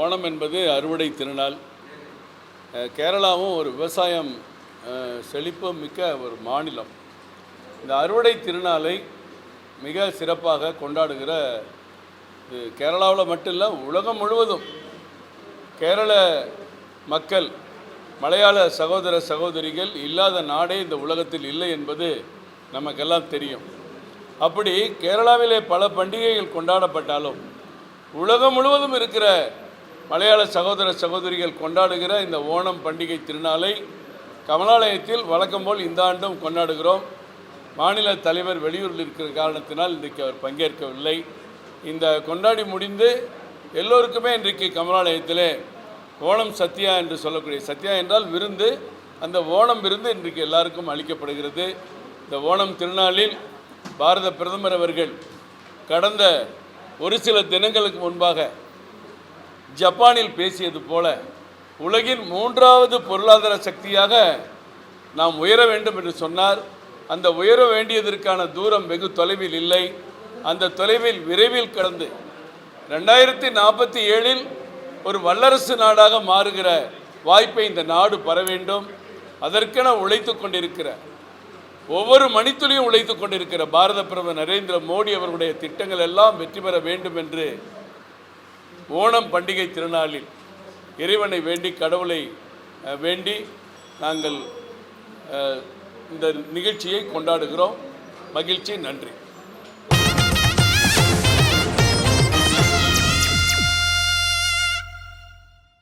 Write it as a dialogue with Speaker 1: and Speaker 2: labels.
Speaker 1: ஓணம் என்பது அறுவடை திருநாள். கேரளாவும் ஒரு விவசாயம் செழிப்பு மிக்க ஒரு மாநிலம். இந்த அறுவடை திருநாளை மிக சிறப்பாக கொண்டாடுகிற இது கேரளாவில் மட்டும் இல்லை உலகம் முழுவதும். கேரள மக்கள் மலையாள சகோதர சகோதரிகள் இல்லாத நாடே இந்த உலகத்தில் இல்லை என்பது நமக்கெல்லாம் தெரியும். அப்படி கேரளாவிலே பல பண்டிகைகள் கொண்டாடப்பட்டாலும் உலகம் முழுவதும் இருக்கிற மலையாள சகோதர சகோதரிகள் கொண்டாடுகிற இந்த ஓணம் பண்டிகை திருநாளை கமலாலயத்தில் வழக்கம் போல் இந்த ஆண்டும் கொண்டாடுகிறோம். மாநில தலைவர் வெளியூரில் இருக்கிற காரணத்தினால் இன்றைக்கு அவர் பங்கேற்கவில்லை. இந்த கொண்டாடி முடிந்து எல்லோருக்குமே இன்றைக்கு கமலாலயத்திலே ஓணம் சத்யா என்று சொல்லக்கூடிய சத்யா என்றால் விருந்து. அந்த ஓணம் விருந்து இன்றைக்கு எல்லாருக்கும் அளிக்கப்படுகிறது. இந்த ஓணம் திருநாளில் பாரத பிரதமர் அவர்கள் கடந்த ஒரு சில தினங்களுக்கு முன்பாக ஜப்பானில் பேசியது போல உலகின் மூன்றாவது பொருளாதார சக்தியாக நாம் உயர வேண்டும் என்று சொன்னார். அந்த உயர வேண்டியதற்கான தூரம் வெகு தொலைவில் இல்லை. அந்த தொலைவில் விரைவில் கடந்து ரெண்டாயிரத்தி நாற்பத்தி ஏழில் ஒரு வல்லரசு நாடாக மாறுகிற வாய்ப்பை இந்த நாடு பெற வேண்டும். அதற்கென உழைத்து கொண்டிருக்கிற ஒவ்வொரு மணித்துளியும் உழைத்து கொண்டிருக்கிற பாரத பிரதமர் நரேந்திர மோடி அவர்களுடைய திட்டங்கள் எல்லாம் வெற்றி பெற வேண்டும் என்று ஓணம் பண்டிகை திருநாளில் இறைவனை வேண்டி கடவுளை வேண்டி நாங்கள் இந்த நிகழ்ச்சியை கொண்டாடுகிறோம். மகிழ்ச்சி நன்றி.